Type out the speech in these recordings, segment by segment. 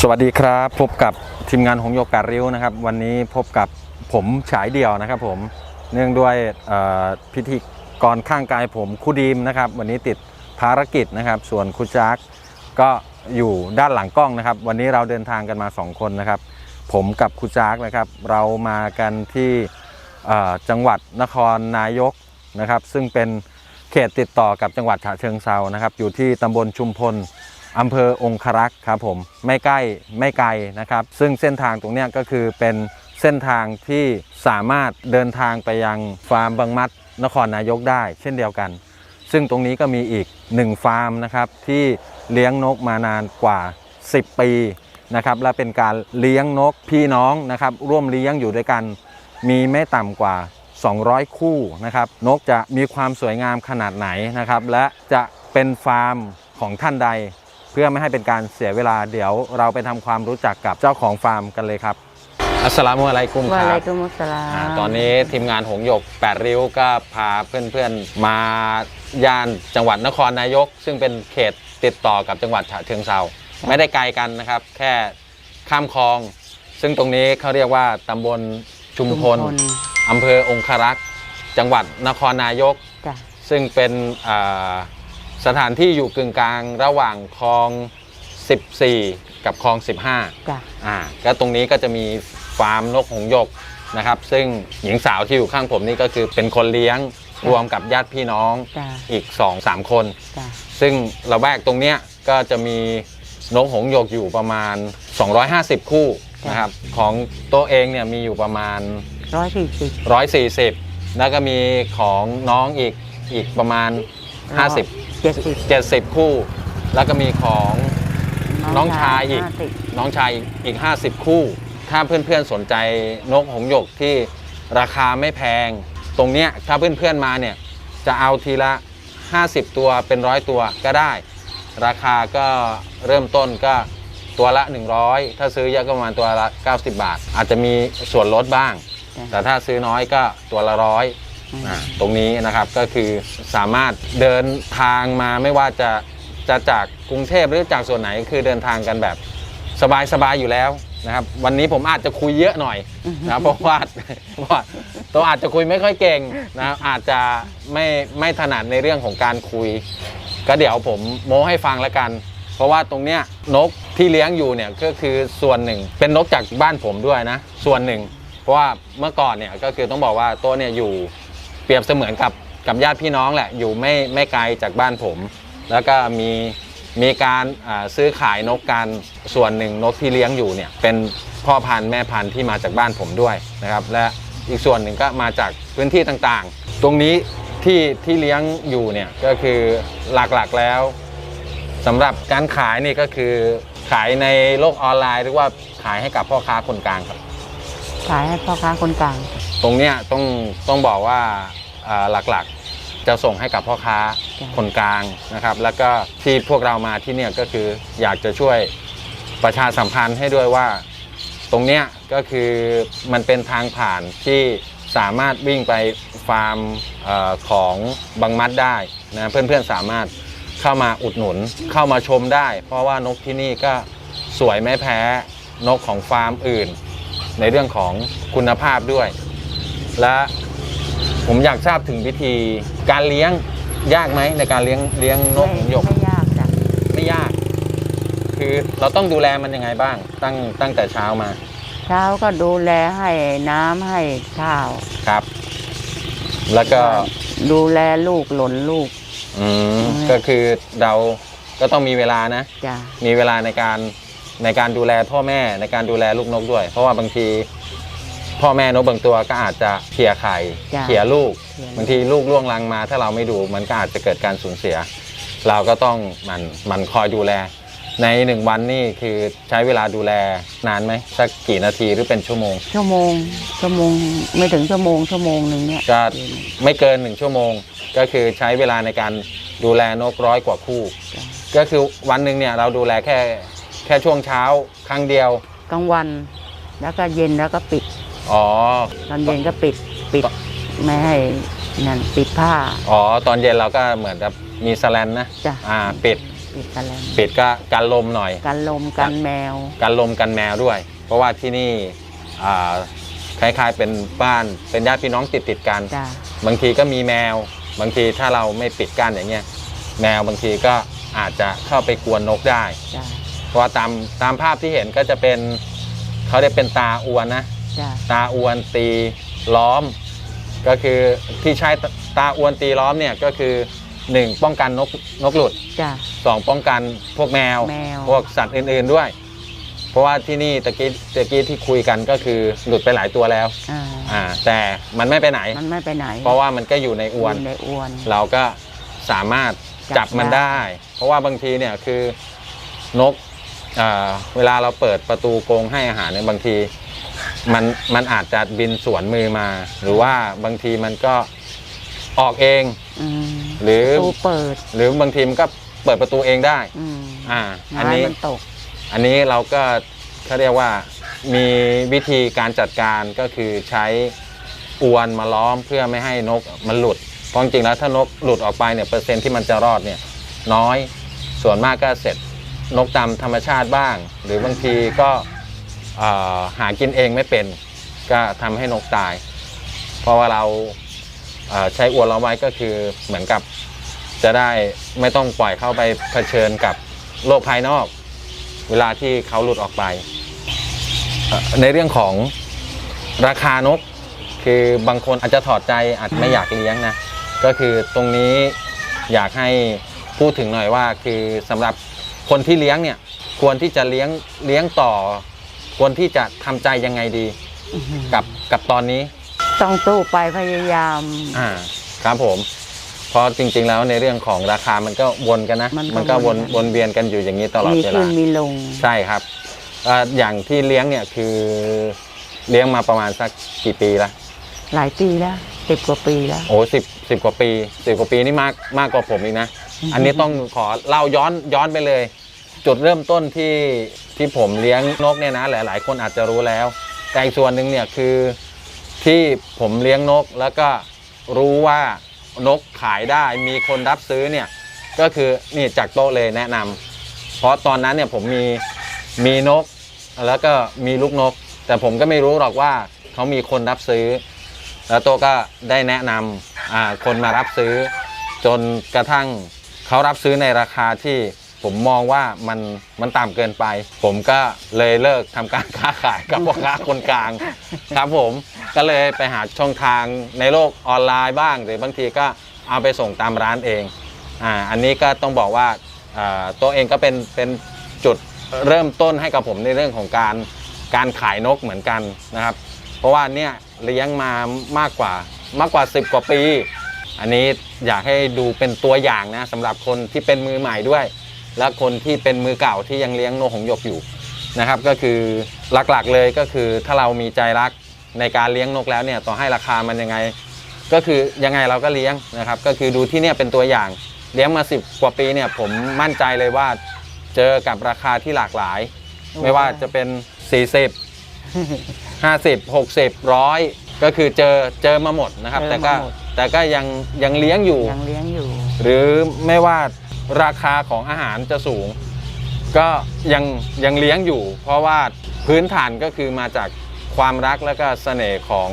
สวัสดีครับ พบกับทีมงานหงโยกแปดริ้วนะครับ วันนี้พบกับผมฉายเดี่ยวนะครับผมเนื่องด้วยพิธีกรข้างกายผมครูดีมนะครับ วันนี้ติดภารกิจนะครับ ส่วนครูจักก็อยู่ด้านหลังกล้องนะครับ วันนี้เราเดินทางกันมา 2 คนนะครับ ผมกับครูจักนะครับ เรามากันที่จังหวัดนครนายกนะครับ ซึ่งเป็นเขตติดต่อกับจังหวัดฉะเชิงเซานะครับ อยู่ที่ตำบลชุมพล อำเภอองครักษ์ครับผมไม่ใกล้ไม่ไกลนะครับ ซึ่งเส้นทางตรงนี้ก็คือเป็นเส้นทางที่สามารถเดินทางไปยังฟาร์มบางมัดนครนายกได้ เช่นเดียวกัน ซึ่งตรงนี้ก็มีอีกหนึ่งฟาร์มนะครับที่เลี้ยงนกมานานกว่า 10 ปีนะครับและเป็นการเลี้ยงนกพี่น้องนะครับร่วมเลี้ยงอยู่ด้วยกัน มีไม่ต่ำกว่า 200 คู่นะครับนกจะมีความสวยงามขนาดไหนนะครับและจะเป็นฟาร์มของท่านใด พื่อไม่ให้เป็นการเสียเวลาเดี๋ยวเราไปทำความรู้จักกับเจ้าของฟาร์มกันเลยครับอัสสลามุอะลัยกุมวะคอะรัไรบกุมุสสลามอ่าตอนนี้ทีมงานหงหยก 8 ริ้วก็พาเพื่อนๆมาย่านจังหวัดนครนายก ซึ่งเป็นเขตติดต่อกับจังหวัดฉะเชิงเซาไม่ได้ไกลกันนะครับ แค่ข้ามคลอง ซึ่งตรงนี้เขาเรียกว่าตำบลชุมพลอำเภอองครักษ์ จังหวัดนครนายกจ้ะซึ่งเป็นอ่า สถานที่อยู่กึ่งกลางระหว่างคลอง 14 กับคลอง 15จ้ะอ่าก็ตรงนี้ก็จะมีฟาร์มนกหงส์หยกนะครับ ซึ่งหญิงสาวที่อยู่ข้างผมนี่ก็คือเป็นคนเลี้ยงรวมกับญาติพี่น้องจ้ะอีก 2-3 คน จ้ะซึ่งระแวกตรงเนี้ยก็จะมีนกหงส์หยกอยู่ประมาณ 250 คู่นะครับของโต๊ะเองเนี่ยมีอยู่ประมาณ ร้อยสี่สิบ 140 แล้วก็มีของน้องอีกอีกประมาณ 50 เจ็ดสิบ70 คู่ แล้วก็มีของน้องชายอีก ห้สิบน้องชายอีก 50 คู่ ถ้าเพื่อนๆสนใจนกหงส์หยกที่ราคาไม่แพง ตรงเนี้ยถ้าเพื่อนๆมาเนี่ย จะเอาทีละ 50 ตัวเป็นร้อยตัวก็ได้ ราคาก็เริ่มต้นก็ตัวละ 100 ถ้าซื้อเยอะก็ประมาณตัวละ 90 บาท อาจจะมีส่วนลดบ้าง แต่ถ้าซื้อน้อยก็ตัวละร้อย อ่าตรงนี้นะครับก็คือสามารถเดินทางมาไม่ว่าจะจะจากกรุงเทพหรือจากส่วนไหนคือเดินทางกันแบบสบายๆอยู่แล้วนะครับ วันนี้ผมอาจจะคุยเยอะหน่อยนะครับเพราะว่าเพราะว่าตัวอาจจะคุยไม่ค่อยเก่งนะครับอาจจะไม่ไม่ถนัดในเรื่องของการคุย ก็เดี๋ยวผมโม้ให้ฟังแล้วกัน เพราะว่าตรงเนี้ยนกที่เลี้ยงอยู่เนี่ยก็คือส่วนหนึ่ง เป็นนกจากบ้านผมด้วยนะ ส่วนหนึ่ง เพราะว่าเมื่อก่อนเนี่ยก็คือต้องบอกว่าตัวเนี่ยอยู่ เปรียบเสมือนกับกับญาติพี่น้องแหละอยู่ไม่ไม่ไกลจากบ้านผม แล้วก็มีมีการซื้อขายนกกันส่วนหนึ่งนกที่เลี้ยงอยู่เนี่ยเป็นพ่อพันธุ์แม่พันธุ์ที่มาจากบ้านผมด้วยนะครับ และอีกส่วนหนึ่งก็มาจากพื้นที่ต่างๆ ตรงนี้ที่ที่เลี้ยงอยู่เนี่ยก็คือหลักๆแล้วสำหรับการขายนี่ก็คือขายในโลกออนไลน์หรือว่าขายให้กับพ่อค้าคนกลางครับ ขายให้พ่อค้าคนกลาง รงเนี้ยต้องต้องบอกว่าหลักๆจะส่งให้กับพ่อค้าคนกลางนะครับ แล้วก็ที่พวกเรามาที่เนี่ยก็คืออยากจะช่วยประชาสัมพันธ์ให้ด้วยว่า ตรงเนี้ยก็คือมันเป็นทางผ่านที่สามารถวิ่งไปฟาร์มอของบางมัดได้นะเพื่อนๆสามารถเข้ามาอุดหนุนเข้ามาชมได้ เพราะว่านกที่นี่ก็สวยไม่แพ้นกของฟาร์มอื่น ในเรื่องของคุณภาพด้วย และผมอยากทราบถึงวิธีการเลี้ยงยากไหมในการเลี้ยงเลี้ยงนกหงส์หยกไม่ยากจ้ะไม่ยาก คือเราต้องดูแลมันยังไงบ้าง ตั้งตั้งแต่เช้ามาเช้าก็ดูแลให้น้ำให้ข้าว ครับ แล้วก็ดูแลลูกหล่นลูก อืมอืมก็คือเราก็ต้องมีเวลานะ จ้ะมีเวลาในการในการดูแลพ่อแม่ในการดูแลลูกนกด้วย เพราะว่าบางที พ่อแม่นกบางตัวก็อาจจะเคลียร์ไข่จ้ะเคลียร์ลูกเคลียร์ลูก บางทีลูกล่วงลังมา ถ้าเราไม่ดูมันก็อาจจะเกิดการสูญเสีย เราก็ต้องหมันหมันคอยดูแล ในหนึ่งวันนี่คือใช้เวลาดูแลนานไหมสักกี่นาทีหรือเป็นชั่วโมง ชั่วโมงชั่วโมงไม่ถึงชั่วโมงชั่วโมงหนึ่งเนี่ยก็ ไม่เกินหนึ่งชั่วโมง ก็คือใช้เวลาในการดูแลนกร้อยกว่าคู่จ้ะก็คือวันหนึ่งเนี่ยเราดูแลแค่แค่ช่วงเช้าครั้งเดียว กลางวัน แล้วก็เย็นแล้วก็ปิด อ๋อ ตอนเย็นก็ปิดปิดไม่ให้นั่นปิดผ้า อ๋อ ตอนเย็นเราก็เหมือนกับมีสแลนนะจ้ะ อ่า ปิด ปิดตะแลงปิดก็กันลมหน่อย กันลมกันแมว กันลมกันแมวด้วย เพราะว่าที่นี่อ่าคล้ายๆเป็นบ้าน เป็นญาติพี่น้องติดติดๆกัน จ้ะ บางทีก็มีแมว บางทีถ้าเราไม่ปิดกั้นอย่างเงี้ย แมวบางทีก็อาจจะเข้าไปกวนนกได้ จ้ะ เพราะว่าตามตามภาพที่เห็นก็จะเป็นเขาเรียกเป็นตาอวนนะ จ้ะตาอวนตีล้อม ก็คือที่ใช้ตตาอวนตีล้อมเนี่ยก็คือหนึ่งป้องกันนกนกหลุด จ้ะสองป้องกันพวกแมว แมว พวกสัตว์อื่นๆด้วย เพราะว่าที่นี่ตะกี้ตะกี้ที่คุยกันก็คือหลุดไปหลายตัวแล้วอ่าอ่าแต่มันไม่ไปไหน มันไม่ไปไหนเพราะว่ามันก็อยู่ในอวน ยู่ในอวน เราก็สามารถจัจับบมันได้ ได้ เพราะว่าบางทีเนี่ยคือนกเอ่อเวลาเราเปิดประตูกรงให้อาหารเนี่ยบางที มันมันอาจจะบินสวนมือมา หรือว่าบางทีมันก็ออกเอง อืมหรือตู้เปิดหรือบางทีมันก็เปิดประตูเองได้ อืมอ่า อันไม้นี้มันตก อันนี้เราก็เขาเรียกว่ามีวิธีการจัดการก็คือใช้อวนมาล้อมเพื่อไม่ให้นกมันหลุด เพราะจริงๆแล้วถ้านกหลุดออกไปเนี่ยเปอร์เซ็นต์ที่มันจะรอดเนี่ยน้อยส่วนมากก็เสร็จนกตามธรรมชาติบ้าง หรือบางทีก็เอ่อ หากินเองไม่เป็น ก็ทำให้นกตาย เพราะว่าเราใช้อวนเราไว้ก็คือเหมือนกับจะได้ไม่ต้องปล่อยเข้าไปเผชิญกับโลกภายนอก เวลาที่เขาหลุดออกไป ในเรื่องของราคานก คือบางคนอาจจะถอดใจอาจไม่อยากเลี้ยงนะ ก็คือตรงนี้อยากให้พูดถึงหน่อยว่า คือสำหรับคนที่เลี้ยงเนี่ยควรที่จะเลี้ยงเลี้ยงต่อ ควรที่จะทำใจยังไงดีอื้อหือกับกับตอนนี้ ต้องสู้ไปพยายาม อ่า ครับผมเพราะจริง ๆ แล้วในเรื่องของราคามันก็วนกันนะมันก็ก็วนวนกัน วนเวียนกันอยู่อย่างนี้ตลอดมีเวขึ้ลา นมีลง ใช่ครับเอ่ออย่างที่เลี้ยงเนี่ยคือเลี้ยงมาประมาณสักกี่ปีละหลายปีแล้วสิบกว่าปีแล้ว โอ้สิบสิบกว่าปีสิบกว่าปีนี่มากมากกว่าผมอีกนะ อันนี้ต้องขอเล่าย้อนย้อนไปเลย จุดเริ่มต้นที่ที่ผมเลี้ยงนกเนี่ยนะหลาย ๆ คนอาจจะรู้แล้ว แต่อีกส่วนหนึ่งเนี่ยคือที่ผมเลี้ยงนกแล้วก็รู้ว่านกขายได้มีคนรับซื้อเนี่ยก็คือนี่จากโต๊ะเลยแนะนำเพราะตอนนั้นเนี่ยผมมีมีนกแล้วก็มีลูกนก แต่ผมก็ไม่รู้หรอกว่าเขามีคนรับซื้อ แล้วโตะก็ได้แนะนำคนมารับซื้อ จนกระทั่งเขารับซื้อในราคาที่ ผมมองว่ามันมันต่ำเกินไป ผมก็เลยเลิกทำการค้าขายกับพ่อค้าคนกลาง ครับผมก็เลยไปหาช่องทางในโลกออนไลน์บ้าง หรือบางทีก็เอาไปส่งตามร้านเองอ่าอันนี้ก็ต้องบอกว่าอ่าตัวเองก็เป็นเป็นจุดเริ่มต้นให้กับผมในเรื่องของการการขายนกเหมือนกันนะครับ เพราะว่าเนี่ยเลี้ยงมามากกว่ามากกว่า 10 กว่าปี อันนี้อยากให้ดูเป็นตัวอย่างนะสำหรับคนที่เป็นมือใหม่ด้วย และคนที่เป็นมือเก่าที่ยังเลี้ยงนกหงส์หยกอยู่นะครับ ก็คือหลักๆเลยก็คือถ้าเรามีใจรักในการเลี้ยงนกแล้วเนี่ยต่อให้ราคามันยังไง ก็คือยังไงเราก็เลี้ยงนะครับ ก็คือดูที่เนี่ยเป็นตัวอย่างเลี้ยงมา 10 กว่าปีเนี่ยผมมั่นใจเลยว่าเจอกับราคาที่หลากหลาย ไม่ว่าจะเป็น 40 50 60ร้อยก็คือเจอเจอมาหมดนะครับเจอแต่ก็มาหมดแต่ก็ยังยังเลี้ยงอยู่ ยังเลี้ยงอยู่ หรือไม่ว่า ราคาของอาหารจะสูง ก็ยังยังเลี้ยงอยู่ เพราะว่าพื้นฐานก็คือมาจากความรักและก็เสน่ห์ของ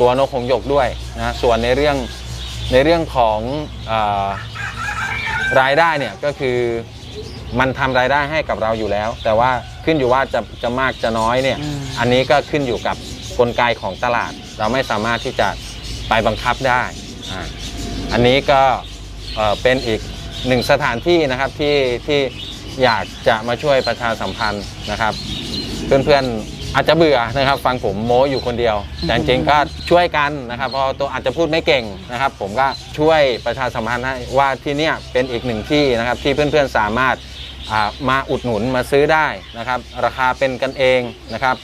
ตัวนกหงส์หยกด้วยนะส่วนในเรื่องในเรื่องของเออรายได้เนี่ยก็คือมันทำรายได้ให้กับเราอยู่แล้ว แต่ว่าขึ้นอยู่ว่าจะจะมากจะน้อยเนี่ยอืมอันนี้ก็ขึ้นอยู่กับกลไกของตลาด เราไม่สามารถที่จะไปบังคับได้อ่าอันนี้ก็เอ่อเป็นอีก หนึ่งสถานที่นะครับที่ที่อยากจะมาช่วยประชาสัมพันธ์นะครับ เพื่อนๆอาจจะเบื่อนะครับ ฟังผมโม้อยู่คนเดียว แต่จริงๆก็ช่วยกันนะครับเพราะตัวอาจจะพูดไม่เก่งนะครับ ผมก็ช่วยประชาสัมพันธ์ให้ว่าที่เนี่ยเป็นอีกหนึ่งที่นะครับที่เพื่อนๆสามารถมาอุดหนุนมาซื้อได้นะครับ ราคาเป็นกันเองนะครับ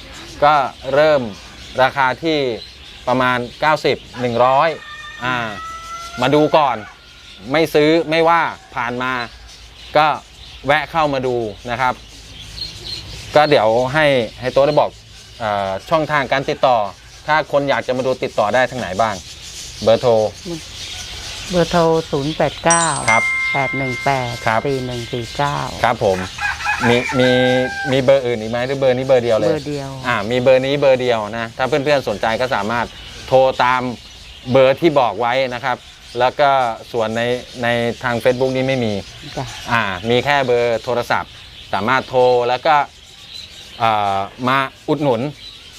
ก็เริ่มราคาที่ประมาณ 90 100อ่ามาดูก่อน ไม่ซื้อไม่ว่าผ่านมา ก็แวะเข้ามาดูนะครับ ก็เดี๋ยวให้ให้โต๊ะได้บอกเออช่องทางการติดต่อ ถ้าคนอยากจะมาดูติดต่อได้ทางไหนบ้าง เบอร์โทร เบอร์โทร 0 8 9 ครับแปดหนึ่งแปดครับสี่หนึ่งสี่เก้าครับผมมีมีมีเบอร์อื่นอีกไหมหรือเบอร์นี้เบอร์เดียวเลเบอยร์เดียวอ่ามีเบอร์นี้เบอร์เดียวนะ ถ้าเพื่อนๆสนใจก็สามารถโทรตามเบอร์ที่บอกไว้นะครับ แล้วก็ส่วนในในทาง Facebook นี้ไม่มีจ้ะอ่ามีแค่เบอร์โทรศัพท์ สามารถโทรแล้วก็เอ่อมาอุดหนุน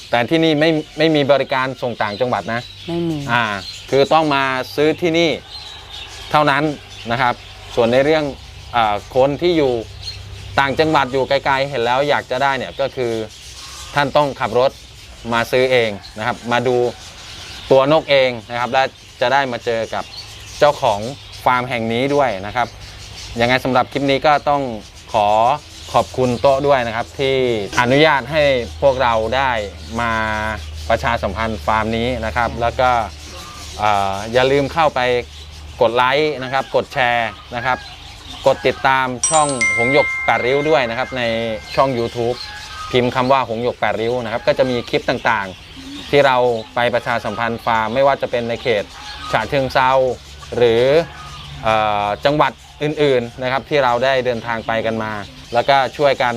แต่ที่นี่ไม่ไม่มีบริการส่งต่างจังหวัดนะ ไม่มี อ่าคือต้องมาซื้อที่นี่เท่านั้นนะครับ ส่วนในเรื่องอาคนที่อยู่ต่างจังหวัดอยู่ไกลๆ เห็นแล้วอยากจะได้เนี่ยก็คือท่านต้องขับรถมาซื้อเองนะครับ มาดูตัวนกเองนะครับ และจะได้มาเจอกับ เจ้าของฟาร์มแห่งนี้ด้วยนะครับยังไงสำหรับคลิปนี้ก็ต้องขอขอบคุณโต๊ะด้วยนะครับ ที่อนุญาตให้พวกเราได้มาประชาสัมพันธ์ฟาร์มนี้นะครับ แล้วก็เอ่ออย่าลืมเข้าไปกดไลค์นะครับ กดแชร์นะครับ กดติดตามช่องหงหยกแปดริ้วด้วยนะครับ ในช่อง YouTube พิมพ์คำว่าหงหยกแปดริ้วนะครับ ก็จะมีคลิปต่างๆ ที่เราไปประชาสัมพันธ์ฟาร์ม ไม่ว่าจะเป็นในเขตฉะเชิงเซา หรืออจังหวัดอื่นๆนะครับที่เราได้เดินทางไปกันมา แล้วก็ช่วยกัน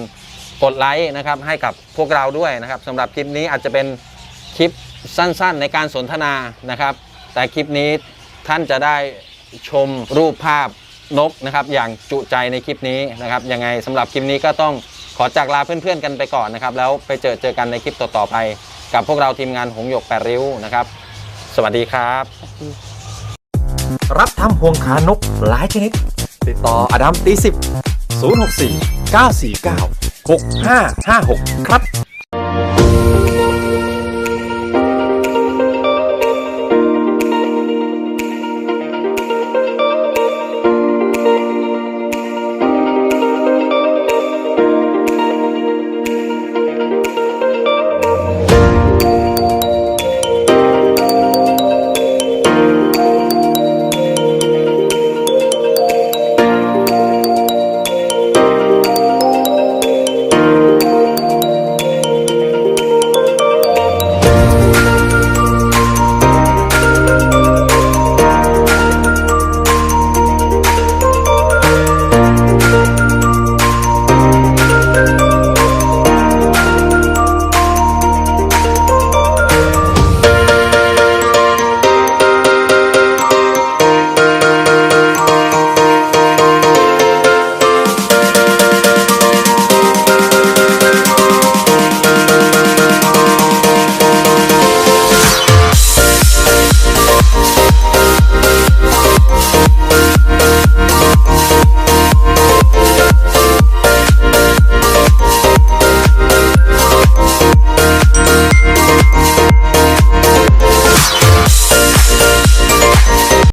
กดไลค์นะครับให้กับพวกเราด้วยนะครับสำหรับคลิปนี้อาจจะเป็นคลิปสั้นๆ ในการสนทนานะครับ แต่คลิปนี้ท่านจะได้ชมรูปภาพนกนะครับ อย่างจุใจในคลิปนี้นะครับยังไงสำหรับคลิปนี้ก็ต้องขอจากลาเพื่อนๆกันไปก่อนนะครับ แล้วไปเจอเจอกันในคลิปต่อๆไป กับพวกเราทีมงานหงหยกแปดริ้วนะครับ สวัสดีครับ รับทำห่วงขานกหลายชนิด ติดต่ออดัมตีสิบ064 949 6556 ครับ